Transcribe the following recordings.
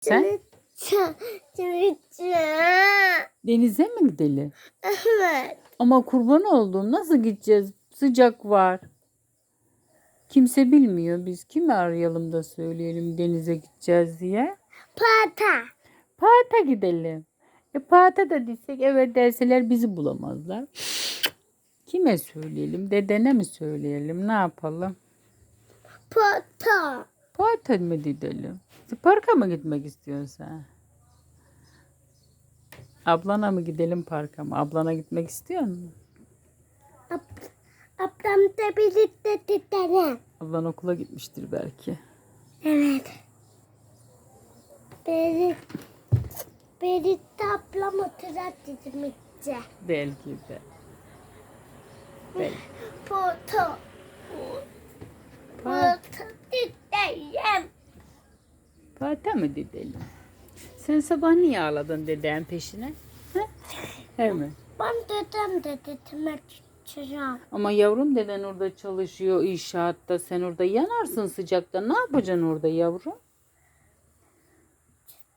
Sen denize mi gidelim? Evet. Ama kurban oldum. Nasıl gideceğiz? Sıcak var. Kimse bilmiyor. Biz kimi arayalım da söyleyelim denize gideceğiz diye. Pata. Parta gidelim. E parta da desek evet derseler bizi bulamazlar. Kime söyleyelim? Dedene mi söyleyelim? Ne yapalım? Pata. Parta mı gidelim? Parka mı gitmek istiyorsun sen? Ablana mı gidelim parka mı? Ablana gitmek istiyor musun? Ab ablam da birlikte gidelim. Ablan okula gitmiştir belki. Evet. Beri, birlikte ablam oturar dizimizce. Belki de. Belki. Pata gidelim. Parta mı gidelim? Sen sabah niye ağladın deden peşine? He? He mi? Ben dedem de dedeme çıkacağım. Ama yavrum deden orada çalışıyor inşaatta. Sen orada yanarsın sıcakta. Ne yapacaksın orada yavrum?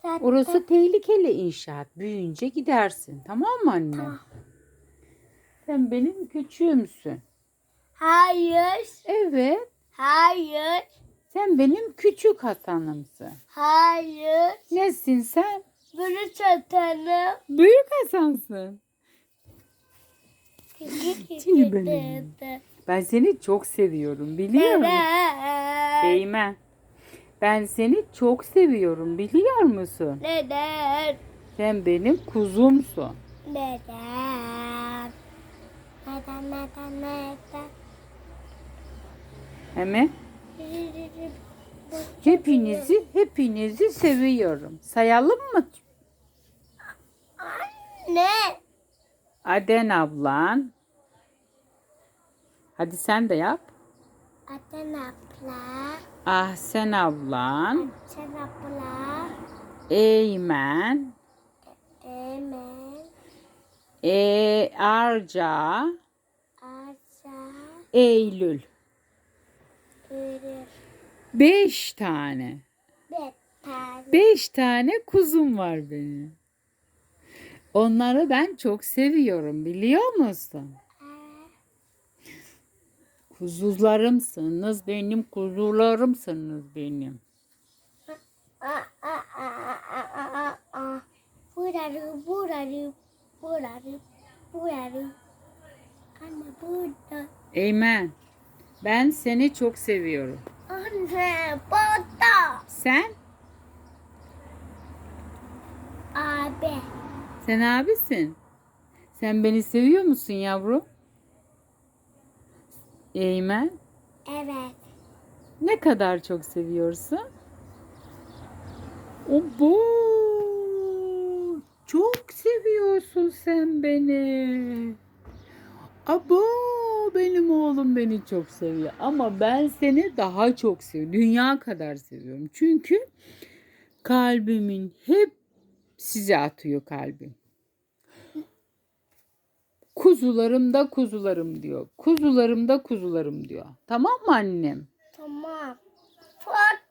Zaten Orası tehlikeli inşaat. Büyüyünce gidersin. Tamam mı anne? Tamam. Sen benim küçüğümsün. Hayır. Evet. Hayır. Sen benim küçük Hasan'ımsın. Hayır. Nesin sen? Bunu satanım. Büyük Hasan'sın. Seni benim. Ben seni çok seviyorum biliyor musun? Eymen. Ben seni çok seviyorum biliyor musun? Neden? Sen benim kuzumsun. Neden? Neden? Neden? Neden? Hemen hepinizi hepinizi seviyorum. Sayalım mı? Ne? Aden ablan. Hadi sen de yap. Aden abla. Ah sen ablan. Sen abla. Eymen. Emen. E Arca. Asa. Eylül. Beş tane. Beş tane kuzum var benim. Onları ben çok seviyorum biliyor musun? Kuzularımsınız benim, kuzularımsınız benim. Burarı, burarı, burarı, burarı. Anne burada. Eymen, ben seni çok seviyorum. Anne burada. Sen? Abi. Sen abisin. Sen beni seviyor musun yavrum? Eymen, Evet. ne kadar çok seviyorsun? Obo! Çok seviyorsun sen beni. Abo benim oğlum beni çok seviyor. Ama ben seni daha çok seviyorum. Dünya kadar seviyorum. Çünkü kalbimin hep size atıyor kalbim. Kuzularım da kuzularım diyor. Kuzularım da kuzularım diyor. Tamam mı annem? Tamam. Foto